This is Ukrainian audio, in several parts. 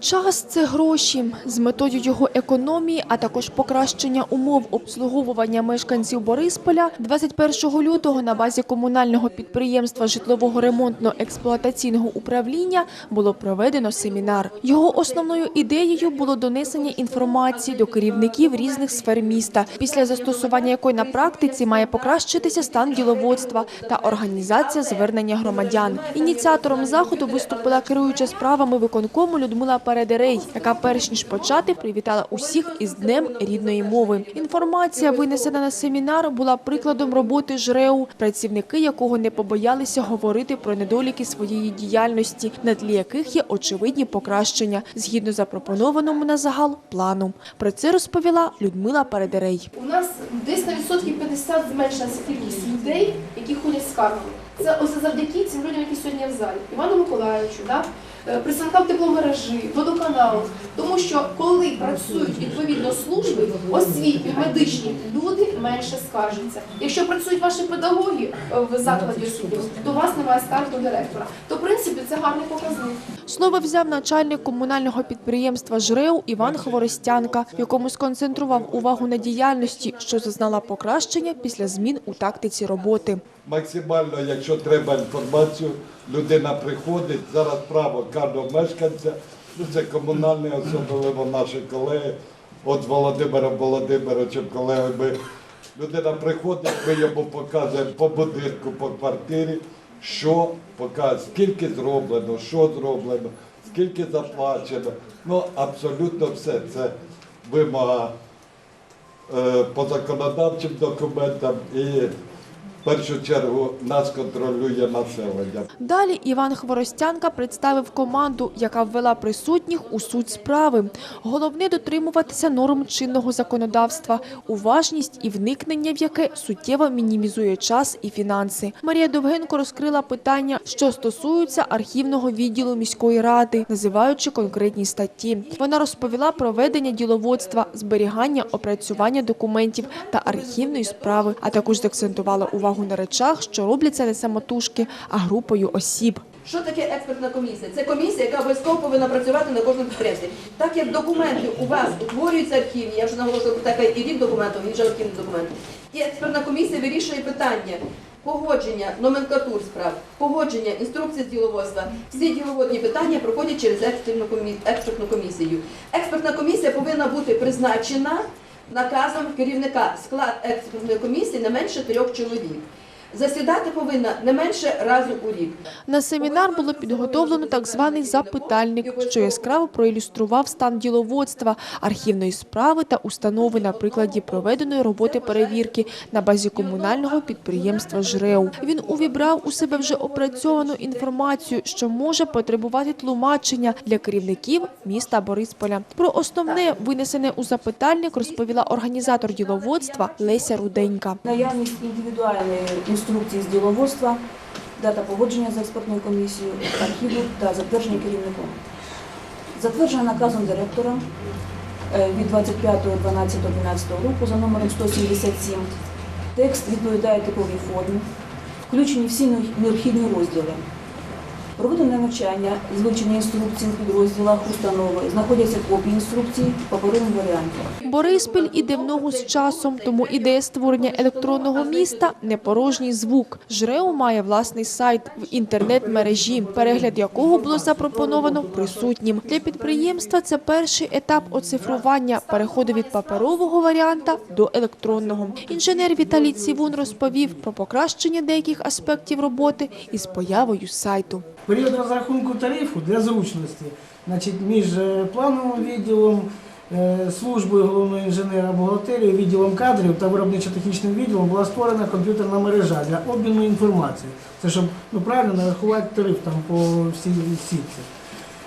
Час це гроші. З метою його економії, а також покращення умов обслуговування мешканців Борисполя 21 лютого на базі комунального підприємства житлового ремонтно-експлуатаційного управління було проведено семінар. Його основною ідеєю було донесення інформації до керівників різних сфер міста, після застосування якої на практиці має покращитися стан діловодства та організація звернення громадян. Ініціатором заходу виступила керуюча справами виконкому Людмила Передерей, яка перш ніж почати привітала усіх із Днем рідної мови. Інформація, винесена на семінар, була прикладом роботи ЖРЕУ, працівники якого не побоялися говорити про недоліки своєї діяльності, на тлі яких є очевидні покращення згідно запропонованому на загал плану. Про це розповіла Людмила Передерей. У нас десь на відсотків 50 зменшилася кількість людей, які ходять з скаргами. Це ось завдяки цим людям, які сьогодні в залі. Івану Миколаївичу, да? Е, представникам тепломережі, водоканалу. Тому що коли працюють відповідно служби, освітні, медичні, люди менше скаржаться. Якщо працюють ваші педагоги е, в закладі освіти, то у вас немає скарг до директора. То в принципі це гарний показник. Слово взяв начальник комунального підприємства ЖРЕУ Іван Хворостянка, якому сконцентрував увагу на діяльності, що зазнала покращення після змін у тактиці роботи. Максимально, якщо треба інформацію, людина приходить. Зараз право кожного мешканця, ну це комунальні, особливо наші колеги. От з Володимиром Володимировичем колегами. Людина приходить, ми йому показуємо по будинку, по квартирі, що показує, скільки зроблено, що зроблено, скільки заплачено. Ну, абсолютно все. Це вимога е, по законодавчим документам і першу чергу нас контролює населення. Далі Іван Хворостянка представив команду, яка ввела присутніх у суть справи. Головне дотримуватися норм чинного законодавства, уважність і вникнення в яке суттєво мінімізує час і фінанси. Марія Довгенко розкрила питання, що стосуються архівного відділу міської ради, називаючи конкретні статті. Вона розповіла про ведення діловодства, зберігання, опрацювання документів та архівної справи, а також заакцентувала увагу на речах, що робляться не самотужки, а групою осіб. Що таке експертна комісія? Це комісія, яка обов'язково повинна працювати на кожному підприємстві. Так як документи у вас утворюються архівні, я вже наголошую про таке і рік документів, він вже архівний документ. І експертна комісія вирішує питання погодження номенклатур справ, погодження інструкції з діловодства. Всі діловодні питання проходять через експертну комісію. Експертна комісія повинна бути призначена наказом керівника склад експертної комісії не менше трьох чоловік. Засідати повинна не менше разу у рік. На семінар було підготовлено так званий запитальник, що яскраво проілюстрував стан діловодства, архівної справи та установи на прикладі проведеної роботи перевірки на базі комунального підприємства ЖРЕУ. Він увібрав у себе вже опрацьовану інформацію, що може потребувати тлумачення для керівників міста Борисполя. Про основне винесене у запитальник розповіла організатор діловодства Леся Руденька. Наявність індивідуальної інструкції з діловодства, дата погодження з експертною комісією, архіву та затвердження керівником. Затверджена наказом директора е, від 25.12.12 року за номером 177. Текст відповідає типовій формі. Включені всі необхідні розділи. Проведене навчання з вивчення інструкцій у підрозділах установи. Знаходяться копії інструкцій в паперовому варіанті. Бориспіль іде в ногу з часом, тому ідея створення електронного міста не порожній звук. ЖРЕУ має власний сайт в інтернет-мережі, перегляд якого було запропоновано присутнім. Для підприємства це перший етап оцифрування переходу від паперового варіанта до електронного. Інженер Віталій Цівун розповів про покращення деяких аспектів роботи із появою сайту. Період розрахунку тарифу для зручності значить, між е, плановим відділом, е, службою головного інженера бухгалтерії, відділом кадрів та виробничо-технічним відділом була створена комп'ютерна мережа для обміну інформацією. Це щоб ну, правильно нарахувати тариф там, по всій сітці.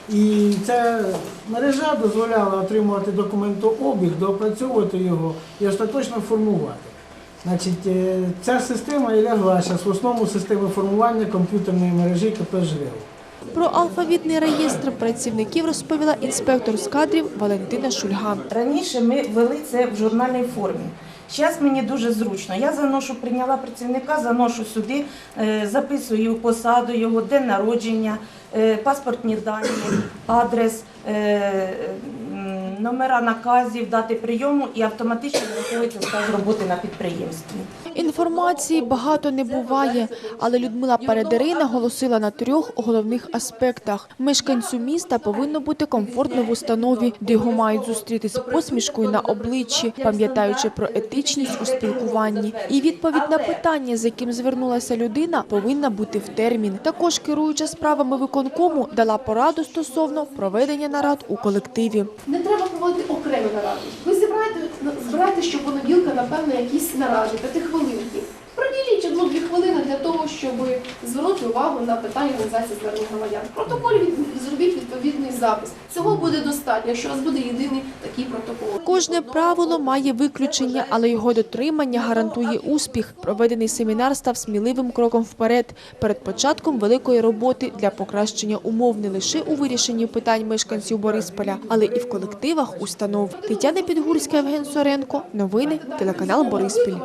І ця мережа дозволяла отримувати документообіг, доопрацьовувати його і остаточно формувати. Значить, е, ця система і лягла зараз в основу системи формування комп'ютерної мережі КП «ЖРЕУ». Про алфавітний реєстр працівників розповіла інспектор з кадрів Валентина Шульга. Раніше ми вели це в журнальній формі. Зараз мені дуже зручно. Я заношу, прийняла працівника, заношу сюди, е, записую посаду його, день народження, е, паспортні дані, адрес, номера наказів, дати прийому і автоматично враховується стаж роботи на підприємстві. Інформації багато не буває, але Людмила Передери наголосила на трьох головних аспектах. Мешканцю міста повинно бути комфортно в установі, де його мають зустріти з посмішкою на обличчі, пам'ятаючи про етичність у спілкуванні. І відповідь на питання, з яким звернулася людина, повинна бути в термін. Також керуюча справами виконкому дала пораду стосовно проведення нарад у колективі. Не треба проводити окремі наради. Ви зібраєте, збираєте щопонеділка, напевно, якісь наради, п'ятихвилинки. Проділіть одну-дві хвилини для того, щоб звернути увагу на питання організації звернень громадян. Протоколі від- зробіть відповідний запис. Цього буде достатньо, якщо у вас буде єдиний такий протокол. Кожне правило має виключення, але його дотримання гарантує успіх. Проведений семінар став сміливим кроком вперед перед початком великої роботи для покращення умов не лише у вирішенні питань мешканців Борисполя, але і в колективах установ. Тетяна Підгурська, Євген Соренко. Новини телеканал Бориспіль.